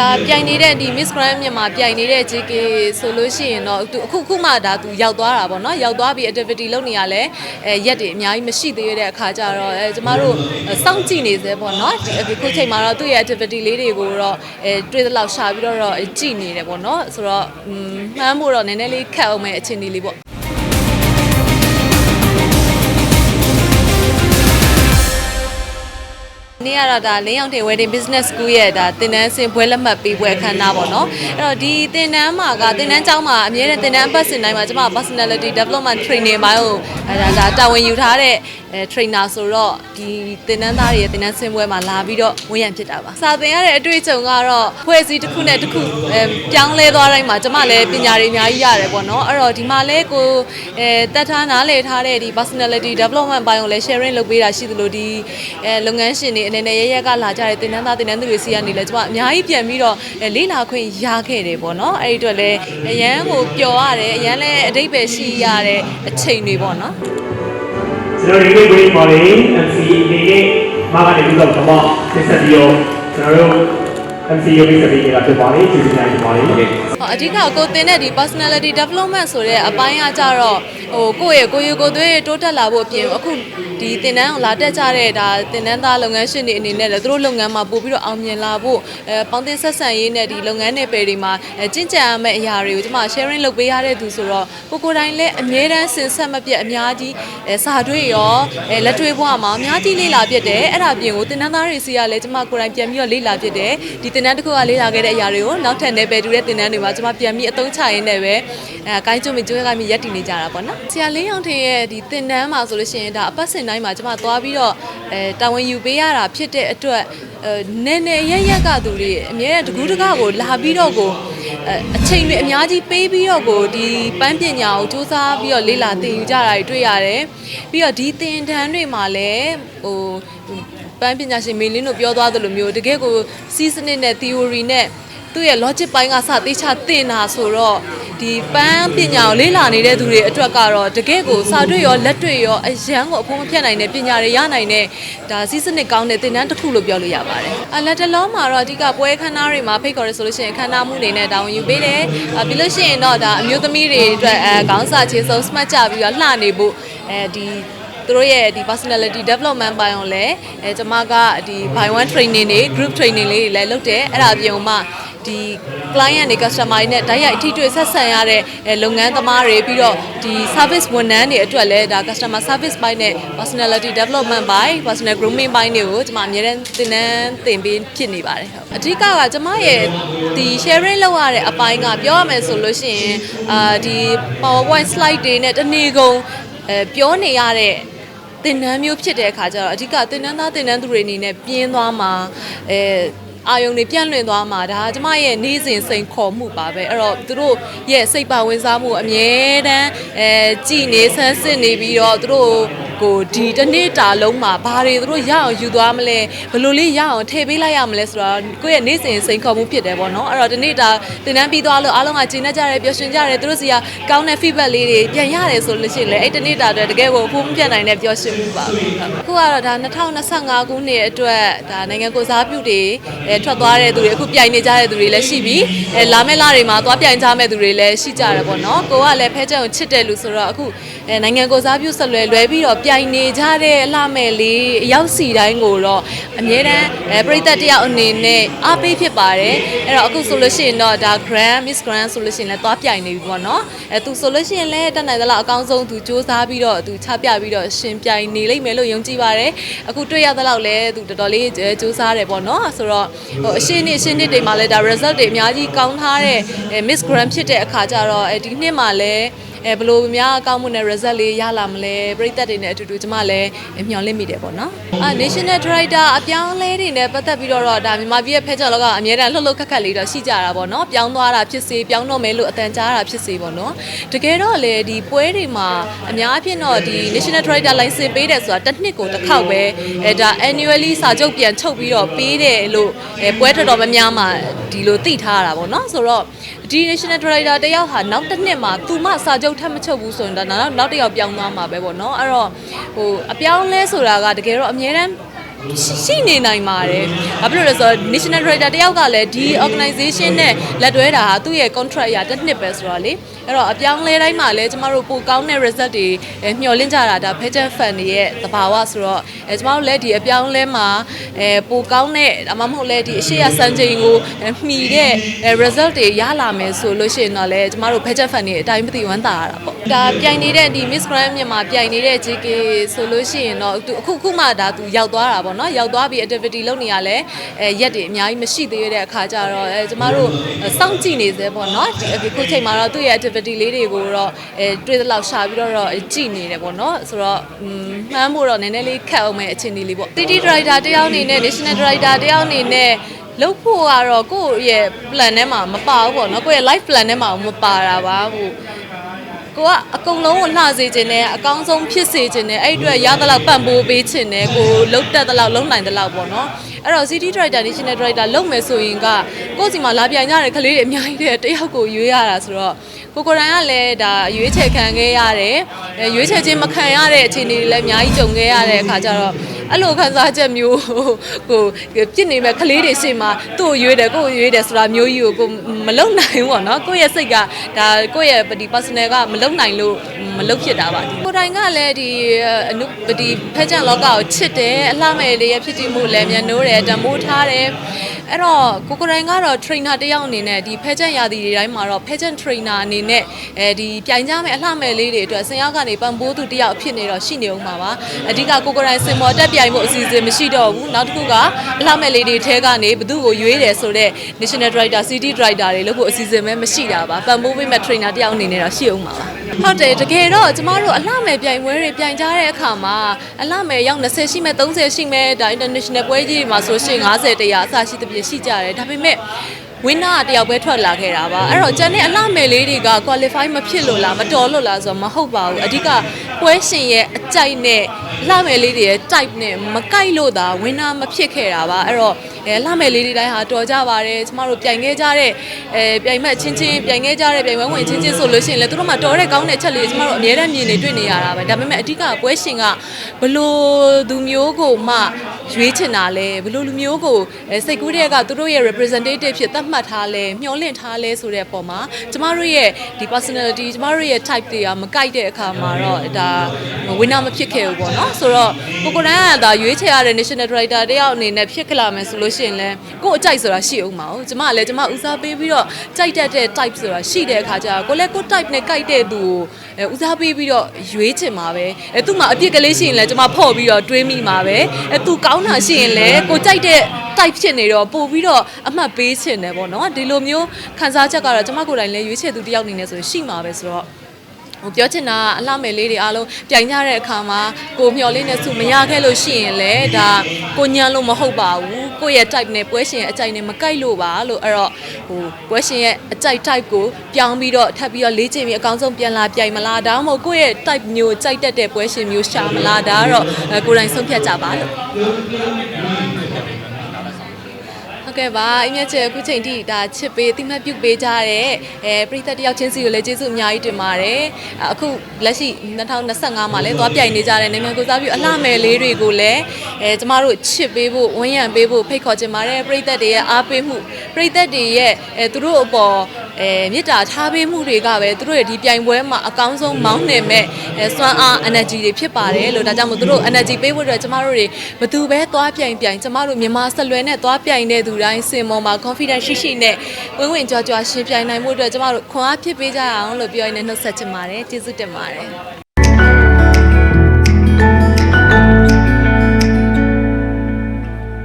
ဒါပြိုင်နေတဲ့ဒီ Miss Grand မြန်မာပြိုင်နေတဲ့ JK ဆိုလို့ရှိရင်တော့သူအခုခုမှဒါသူရောက်သွားတာပေါ့နော်ရောက်သွားပြီး activity လုပ်နေရလဲအဲရက်တွေအများကြီးမရှိသေးတဲ့အခါကျတော့အဲကျမတို့စောင့်ကြည့်နေသေးပေါ့နော်ဒီအခုချိန်မှာတော့သူ့ရဲ့ activity လေးတွေကိုတော့အဲတွေ့သလောက်ရှာပြီးတော့တော့ကြည့်နေတယ်ပေါ့နော်ဆိုတော့อืมမှန်းဖို့တော့နည်းနည်းလေးခက်အောင်မဲ့အခြေအနေလေးပေါ့ နေ့ကတော့ဒါလင်းရောက်တဲ့ wedding business school ရဲ့ဒါသင်တန်းဆင်ပွဲလက်မှတ်ပေးပွဲအခမ်းအနားပေါ့နော်အဲ့တော့ဒီသင်တန်းမှာကသင်တန်းကျောင်းမှာအမြဲတမ်းသင်တန်းအပတ်စဉ်တိုင်းမှာကျမ personality development training မှာကိုအဲဒါဒါတာဝန်ယူထားတဲ့အဲ trainer ဆိုတော့ဒီသင်တန်းသားတွေရဲ့သင်တန်းဆင်ပွဲမှာလာပြီးတော့ဝန်ရံဖြစ်တာပါစာသင်ရတဲ့အတွေ့အကြုံကတော့ဖွဲ့စည်းတစ်ခုနဲ့တစ်ခုအဲပြောင်းလဲသွားတိုင်းမှာကျမလည်းပညာတွေအများကြီးရတယ်ပေါ့နော်အဲ့တော့ဒီမှာလဲကိုအဲတက်ထားနားလည်ထားတဲ့ဒီ personality development ဘိုင်းကိုလည်း sharing လုပ်ပေးတာရှိသလိုဒီအဲလုပ်ငန်းရှင်တွေအနေနဲ့ရရက်ကလာကြတဲ့သင်တန်းသားသင်တန်းသူတွေစီကနေလည်းကျမအများကြီးပြန်ပြီးတော့အဲလေးလာခွင့်ရခဲ့တယ်ပေါ့နော်အဲ့ဒီအတွက်လည်းအရန်ကိုပျော်ရတယ်အရန်လည်းအတိတ်ပဲရှိရတဲ့အချိန်တွေပေါ့နော်ကျွန်တော်ဒီနေ့ waiting for လေး MC အနေနဲ့မာကနေပြီးတော့တော့ဆက်ဆက်ပြီးတော့ကျွန်တော်တို့ MC ရုပ်မိတ်ဆက်ပေးနေတာဖြစ်ပါလေကျေးဇူးများတင်ပါတယ်ဟုတ်ကဲ့ဟောအဓိကကိုတင်တဲ့ဒီ personality development ဆိုတဲ့အပိုင်းကကြတော့ဟိုကိုယ့်ရဲ့ကိုယ်ရည်ကိုယ်သွေးတိုးတက်လာဖို့အပြင်အခုဒီတင်တန်းကိုလာတက်ကြတဲ့ဒါတင်တန်းသားလုပ်ငန်းရှင်တွေအနေနဲ့လည်းသူတို့လုပ်ငန်းမှာပို့ပြီးတော့အောင်မြင်လာဖို့အဲပေါင်းတင်ဆက်ဆံရေးနဲ့ဒီလုပ်ငန်းနယ်ပယ်တွေမှာအဲကျင့်ကြံရမယ့်အရာတွေကိုကျွန်မ sharing လုပ်ပေးရတဲ့သူဆိုတော့ကိုကိုယ်တိုင်လည်းအမြဲတမ်းစင်ဆက်မပြတ်အများကြီးအဲစာတွေ့ရောအဲလက်တွေ့ဘဝမှာအများကြီးလေ့လာပြတ်တယ်အဲ့ဒါပြင်ကိုတင်တန်းသားတွေစီကလည်းကျွန်မကိုယ်တိုင်ပြန်ပြီးတော့လေ့လာပြတ်တယ်ဒီတင်တန်းတစ်ခုကလေ့လာခဲ့တဲ့အရာတွေကိုနောက်ထပ်နယ်ပယ်တူတဲ့တင်တန်းတွေမှာကျွန်မပြန်ပြီးအသုံးချရင်းနဲ့ပဲအဲအကိုင်းကျွတ်မိကျွဲကမိရက်တည်နေကြတာပေါ့နော်ဆရာလေးအောင်ထင်ရဲ့ဒီတင်တန်းမှာဆိုလို့ရှိရင်ဒါအပတ်စဉ်တိုင်းမှာကျွန်မသွားပြီးတော့အဲတာဝန်ယူပေးရတာဖြစ်တဲ့အတွက်အဲနည်းနည်းရက်ရက်ကသူတွေအများတကူးတကားကိုလာပြီးတော့ကိုအဲအချိန်တွေအများကြီးပေးပြီးတော့ကိုဒီပန်းပညာကိုစူးစမ်းပြီးတော့လေ့လာသင်ယူကြတာတွေတွေ့ရတယ်ပြီးတော့ဒီသင်တန်းတွေမှာလည်းဟို ပန်းပညာရှင်မေလင်းတို့ပြောသွားသလိုမျိုးတကယ်ကိုစီးစနစ်နဲ့ theory နဲ့သူ့ရဲ့ logic ပိုင်းကစသေးချသင်တာဆိုတော့ဒီပန်းပညာကိုလေ့လာနေတဲ့သူတွေအတွက်ကတော့တကယ်ကိုစာတွေ့ရောလက်တွေ့ရောအရန်ကိုအဖုံးမဖြတ်နိုင်တဲ့ပညာတွေရနိုင်တဲ့ဒါစီးစနစ်ကောင်းတဲ့သင်တန်းတစ်ခုလို့ပြောလို့ရပါတယ်။အလက်တလုံးမှာတော့အဓိကပွဲခန်းသားတွေမှာဖိတ်ခေါ်ရဆိုလို့ရှိရင်ခန်းသားမှုအနေနဲ့တာဝန်ယူပေးတယ်။အပြီးလို့ရှိရင်တော့ဒါအမျိုးသမီးတွေအတွက်အဲခေါင်းစာခြေစုံ smart ကြပြီးတော့လှနေဖို့အဲဒီ သူတို့ရဲ့ဒီ personality development ပိုင်းကိုလည်းအဲကျွန်မကဒီ by one training တွေ group training လေးတွေလည်းလုပ်တယ်အဲ့ဒါအပြင်မှာဒီ client တွေ customer တွေနဲ့ဓာတ်ရိုက်အထီးတွေ့ဆက်ဆံရတဲ့အဲလုပ်ငန်းသမားတွေပြီးတော့ဒီ service ဝန်ထမ်းတွေအတွက်လည်းဒါ customer service ပိုင်းနဲ့ personality development ပိုင်း personal grooming ပိုင်းတွေကိုကျွန်မအများနဲ့သင်တန်းသင်ပေးဖြစ်နေပါတယ်ဟုတ်အဓိကကကျွန်မရဲ့ဒီ sharing လုပ်ရတဲ့အပိုင်းကပြောရမယ်ဆိုလို့ရှိရင်အာဒီ PowerPoint slide တွေနဲ့တနေ့ကုန် အဲပြောနေရတဲ့သင်တန်းမျိုးဖြစ်တဲ့အခါကျတော့အဓိကသင်တန်းသားသင်တန်းသူတွေအနေနဲ့ပြင်းသွားမှာအဲ အာယုံတွေပြန့်လွင့်သွားမှာဒါကကျမရဲ့နေ့စဉ်စိန်ခေါ်မှုပါပဲအဲ့တော့သူတို့ရဲ့စိတ်ပါဝင်စားမှုအမြဲတမ်းအဲကြည်နေဆန်းစစ်နေပြီးတော့သူတို့ကိုဒီတစ်နေ့တာလုံးမှာဘာတွေသူတို့ရအောင်ယူသွားမလဲဘယ်လိုလေးရအောင်ထည့်ပေးလိုက်ရမလဲဆိုတော့ကိုယ့်ရဲ့နေ့စဉ်စိန်ခေါ်မှုဖြစ်တယ်ပေါ့နော်အဲ့တော့ဒီနေ့တာသင်တန်းပြီးသွားလို့အားလုံးကကျင်းနေကြတယ်ပျော်ရွှင်ကြတယ်သူတို့စီကကောင်းတဲ့ feedback လေးတွေပြန်ရတယ်ဆိုလို့ရှိရင်လည်းအဲ့ဒီနေ့တာအတွက်တကယ်ကိုအဖို့မပြတ်နိုင်တဲ့ပျော်ရွှင်မှုပါပဲဟုတ်အခုကတော့ဒါ2025ခုနှစ်အတွက်ဒါနိုင်ငံကိုစားပြုတွေအဲထွက်သွားတဲ့သူတွေအခုပြိုင်နေကြတဲ့သူတွေလည်းရှိပြီးအဲလာမယ့်လတွေမှာသွားပြိုင်ကြမယ့်သူတွေလည်းရှိကြတယ်ပေါ့နော်ကိုကလည်းဖဲချက်ကိုချစ်တယ်လို့ဆိုတော့အခုအဲနိုင်ငံကိုစားပြုဆက်လွယ်လွယ်ပြီးတော့ပြိုင်နေကြတဲ့အလှမဲ့လေးအရောက်စီတိုင်းကိုတော့အမြဲတမ်းအဲပရိသတ်တယောက်အနေနဲ့အားပေးဖြစ်ပါတယ်အဲ့တော့အခုဆိုလို့ရှိရင်တော့ဒါ Grand Miss Grand ဆိုလို့ရှိရင်လည်းသွားပြိုင်နေပြီပေါ့နော်အဲသူဆိုလို့ရှိရင်လည်းတက်နိုင်သလားအကောင်းဆုံးသူစူးစမ်းပြီးတော့သူချပြပြီးတော့ရှင်ပြိုင်နေလိမ့်မယ်လို့ယုံကြည်ပါတယ်အခုတွေ့ရသလောက်လည်းသူတော်တော်လေးစူးစမ်းတယ်ပေါ့နော်ဆိုတော့ဟိုအရှင်းနှစ်အရှင်းနှစ်တွေမှာလည်းဒါ result တွေအများကြီးကောင်းထားတဲ့အဲ Miss Grand ဖြစ်တဲ့အခါကျတော့အဲဒီနှစ်မှာလည်း အဲဘလို့များအကောင်းမှုနဲ့ result လေးရလာမလဲပြည်သက်တွေနဲ့အတူတူကျမလည်းမျှော်လင့်မိတယ်ပေါ့နော်အာ National Director အပြောင်းအလဲတွေနဲ့ပတ်သက်ပြီးတော့ဒါမြန်မာပြည်ရဲ့ဖဲကြော်လောကအများတန်းလှုပ်လှုပ်ခက်ခက်လေးတော့ရှိကြတာပေါ့နော်ပြောင်းသွားတာဖြစ်စေပြောင်းတော့မယ်လို့အတန်ကြားတာဖြစ်စေပေါ့နော်တကယ်တော့လေဒီပွဲတွေမှာအများအဖြစ်တော့ဒီ National Director license ပေးတယ်ဆိုတာတစ်နှစ်ကိုတစ်ခေါက်ပဲအဲဒါ annually စာချုပ်ပြန်ချုပ်ပြီးတော့ပေးတယ်လို့အဲပွဲတော်တော်များများမှာဒီလိုသိထားတာပေါ့နော်ဆိုတော့ ဒီ national director တယောက်ဟာနောက်တစ်နှစ်မှာသူမှစာချုပ်ထပ်မချုပ်ဘူးဆိုရင်ဒါနောက်နောက်တစ်ယောက်ပြောင်းသွားမှာပဲပေါ့နော်အဲ့တော့ဟိုအပြောင်းလဲဆိုတာကတကယ်တော့အများတန်း ရှိနေနိုင်ပါတယ်။ဘာဖြစ်လို့လဲဆိုတော့ national director တယောက်ကလည်းဒီ organization နဲ့လက်တွဲတာဟာသူ့ရဲ့ contract အရတစ်နှစ်ပဲဆိုတော့လေအဲ့တော့အပြောင်းလဲတိုင်းမှာလည်းကျမတို့ပိုကောင်းတဲ့ result တွေအဲမျှော်လင့်ကြတာဒါ pageant fan တွေရဲ့သဘာဝဆိုတော့အဲကျမတို့လည်းဒီအပြောင်းလဲမှာအဲပိုကောင်းတဲ့ဒါမှမဟုတ်လည်းဒီအရှိရစံချိန်ကိုအဲမှီတဲ့အဲ result တွေရလာမယ်ဆိုလို့ရှိရင်တော့လည်းကျမတို့ pageant fan တွေအတိုင်းမသိဝမ်းသာရတာပေါ့ဒါပြိုင်နေတဲ့ဒီ Miss Grand မြန်မာပြိုင်နေတဲ့ JK ဆိုလို့ရှိရင်တော့သူအခုခုမှဒါသူရောက်သွားတာပေါ့နော်ရောက်သွားပြီး activity လုပ်နေရလဲအဲရက်တွေအများကြီးမရှိသေးတဲ့အခါကျတော့အဲကျမတို့စောင့်ကြည့်နေသေးပေါ့နော်ဒီခုချိန်မှာတော့သူ့ရဲ့ activity လေးတွေကိုတော့အဲတွေ့သလောက်ရှာပြီးတော့တော့ကြည့်နေတယ်ပေါ့နော်ဆိုတော့อืมမှန်းဖို့တော့နည်းနည်းလေးခက်အောင်မဲ့အခြေအနေလေးပေါ့ TT driver တယောက်အနေနဲ့ national driver တယောက်အနေနဲ့လုပ်ဖို့ကတော့ကိုယ့်ရဲ့ plan ထဲမှာမပါဘူးပေါ့နော်ကိုယ့်ရဲ့ life plan ထဲမှာမပါတာပါဟို ကိုကအကုန်လုံးကိုလှစေခြင်းနဲ့အကောင်းဆုံးဖြစ်စေခြင်းနဲ့အဲ့အတွက်ရသလောက်ပံ့ပိုးပေးခြင်းနဲ့ကိုလုံးတက်သလောက်လုံးနိုင်သလောက်ပေါ့နော်အဲ့တော့ city director national director လုပ်မယ်ဆိုရင်ကကိုယ့်စီမှာလာပြိုင်ကြတဲ့ကလေးတွေအများကြီးတဲ့တယောက်ကိုရွေးရတာဆိုတော့ကိုကိုယ်တိုင်ကလည်းဒါရွေးချယ်ခံခဲ့ရတယ်အဲရွေးချယ်ခြင်းမခံရတဲ့အခြေအနေတွေလည်းအများကြီးကြုံခဲ့ရတဲ့အခါကျတော့ အဲ့လိုခံစားချက်မျိုးကိုပြစ်နေမဲ့ကလေးတွေရှေ့မှာသူ့ကိုရွေးတယ်ကိုယ့်ကိုရွေးတယ်ဆိုတာမျိုးကြီးကိုကိုမလုံနိုင်ဘူးပေါ့နော်ကိုယ့်ရဲ့စိတ်ကဒါကိုယ့်ရဲ့ဒီ personal ကမလုံနိုင်လို့မလုံဖြစ်တာပါကိုယ်တိုင်ကလည်းဒီအနုဒီဖက်ချန်လောကကိုချစ်တယ်အလှမဲ့လေးရဲ့ဖြစ်တည်မှုလည်းမြန်နိုးတယ်တမိုးထားတယ်အဲ့တော့ကိုကိုယ်တိုင်ကတော့ trainer တယောက်အနေနဲ့ဒီဖက်ချန်ရာသီတွေတိုင်းမှာတော့ဖက်ချန် trainer အနေနဲ့အဲဒီပြိုင်ကြမဲ့အလှမဲ့လေးတွေအတွက်ဆင်ရောက်ကနေပံ့ပိုးသူတယောက်အဖြစ်နေတော့ရှိနေဦးမှာပါအဓိကကိုကိုယ်တိုင်စင်မော်တက်ပြိုင်ဖို့အစီအစဉ်မရှိတော့ဘူးနောက်တစ်ခုကအလှမဲ့လေးတွေထဲကနေဘသူ့ကိုရွေးတယ်ဆိုတော့ national director city director တွေလို့ကိုအစီအစဉ်ပဲမရှိတာပါပံ့ပိုးပေးမဲ့ trainer တယောက်အနေနဲ့တော့ရှိဦးမှာပါဟုတ်တယ်တကယ်တော့ကျမတို့အလှမဲ့ပြိုင်ပွဲတွေပြိုင်ကြတဲ့အခါမှာအလှမဲ့ရောက်20ရှိမဲ့30ရှိမဲ့ဒါ international ပွဲကြီးတွေမှာဆိုရှင်50 100အစရှိသဖြင့်ရှိကြတယ်ဒါပေမဲ့ ဝင်းနာတယောက်ပဲထွက်လာခဲ့တာပါအဲ့တော့ကျန်တဲ့အလှမယ်လေးတွေက qualify မဖြစ်လို့လားမတော်လို့လားဆိုတော့မဟုတ်ပါဘူးအဓိကပွဲရှင်ရဲ့အကြိုက်နဲ့အလှမယ်လေးတွေရဲ့ type နဲ့မကိုက်လို့သာဝင်းနာမဖြစ်ခဲ့တာပါအဲ့တော့အဲလှမယ်လေးတွေတိုင်းဟာတော်ကြပါတယ်ကျမတို့ပြိုင်ခဲ့ကြတဲ့အဲပြိုင်မဲ့ချင်းချင်းပြိုင်ခဲ့ကြတဲ့ပြိုင်ပွဲဝင်ချင်းချင်းဆိုလို့ရှိရင်လည်းသူတို့မှတော်တဲ့ကောင်းတဲ့ချက်လေးတွေကျမတို့အများအားမြင်နေတွေ့နေရတာပဲဒါပေမဲ့အဓိကပွဲရှင်ကဘလို့သူမျိုးကိုမှ ရွေးချင်တာလဲဘလို့လူမျိုးကိုအဲစိတ်ကူးတဲ့ကသူတို့ရဲ့ representative ဖြစ်သတ်မှတ်ထားလဲမျှော်လင့်ထားလဲဆိုတဲ့အပေါ်မှာကျမတို့ရဲ့ဒီ personality ကျမတို့ရဲ့ type တွေကမကိုက်တဲ့အခါမှာတော့ဒါ winner မဖြစ်ခဲ့ဘူးပေါ့နော်ဆိုတော့ကိုကိုရန်ကဒါရွေးချယ်ရတဲ့ national director တယောက်အနေနဲ့ဖြစ်ခလာမယ်ဆိုလို့ရှိရင်လဲကို့အကြိုက်ဆိုတာရှိအောင်မအောင်ကျမကလည်းကျမဦးစားပေးပြီးတော့ကြိုက်တတ်တဲ့ type ဆိုတာရှိတဲ့အခါကျတော့ကိုလည်းကို type နဲ့ကိုက်တဲ့သူကိုအဲဦးစားပေးပြီးတော့ရွေးချင်မှာပဲအဲသူ့မှာအပြစ်ကလေးရှိရင်လဲကျမဖော့ပြီးတော့တွေးမိမှာပဲအဲသူကောင်းတာရှိရင်လဲကိုကြိုက်တဲ့ type ဖြစ်နေတော့ပို့ပြီးတော့အမှတ်ပေးချင်တယ်ပေါ့နော်ဒီလိုမျိုးခံစားချက်ကတော့ကျမကိုယ်တိုင်လည်းရွေးချယ်သူတစ်ယောက်အနေနဲ့ဆိုရင်ရှိမှာပဲဆိုတော့ ဟိုပြောချင်တာကအလှမယ်လေးတွေအားလုံးပြိုင်ကြတဲ့အခါမှာကိုမျော်လေးနဲ့စုမရခဲ့လို့ရှိရင်လည်းဒါကိုညံလို့မဟုတ်ပါဘူးကိုယ့်ရဲ့ type နဲ့ပွဲရှင်ရဲ့အကြိုက်နဲ့မကိုက်လို့ပါလို့အဲ့တော့ဟိုပွဲရှင်ရဲ့အကြိုက် type ကိုပြောင်းပြီးတော့ထပ်ပြီးတော့လေ့ကျင့်ပြီးအကောင်းဆုံးပြန်လာပြိုင်မလားဒါမှမဟုတ်ကိုယ့်ရဲ့ type မျိုးကြိုက်တတ်တဲ့ပွဲရှင်မျိုးရှာမလားဒါကတော့အဲကိုယ်တိုင်ဆုံးဖြတ်ကြပါလို့ ဟုတ်ကဲ့ပါအမြတ်ချေအခုချိန်ထိဒါချစ်ပေးတိမတ်ပြုတ်ပေးကြတဲ့အဲပရိသတ်တယောက်ချင်းစီကိုလည်းကျေးဇူးအများကြီးတင်ပါတယ်အခုလက်ရှိ2025မှာလည်းသွားပြိုင်နေကြတဲ့နိုင်ငံကိုစားပြုအလှမယ်လေးတွေကိုလည်းအဲကျမတို့ချစ်ပေးဖို့ဝန်းရံပေးဖို့ဖိတ်ခေါ်ချင်ပါတယ်ပရိသတ်တွေရဲ့အားပေးမှုပရိသတ်တွေရဲ့အဲသူတို့အပေါ်အဲမေတ္တာထားပေးမှုတွေကပဲသူတို့ရဲ့ဒီပြိုင်ပွဲမှာအကောင်းဆုံးမောင်းနှင်မဲ့အဲစွမ်းအား energy တွေဖြစ်ပါတယ်လို့ဒါကြောင့်မို့သူတို့ energy ပေးဖို့အတွက်ကျမတို့တွေဘသူပဲသွားပြိုင်ပြိုင်ကျမတို့မြန်မာဆက်လွယ်နဲ့သွားပြိုင်တဲ့သူတိုင်းစင်မောမှာ confidence ရှိရှိနဲ့ဝင်းဝင်းကြွားကြွားရှင်ပြိုင်နိုင်မှုအတွက်ကျမတို့ခွန်အားဖြစ်ပေးကြရအောင်လို့ပြောရင်းနဲ့နှုတ်ဆက်ချင်ပါတယ်ကျေးဇူးတင်ပါတယ်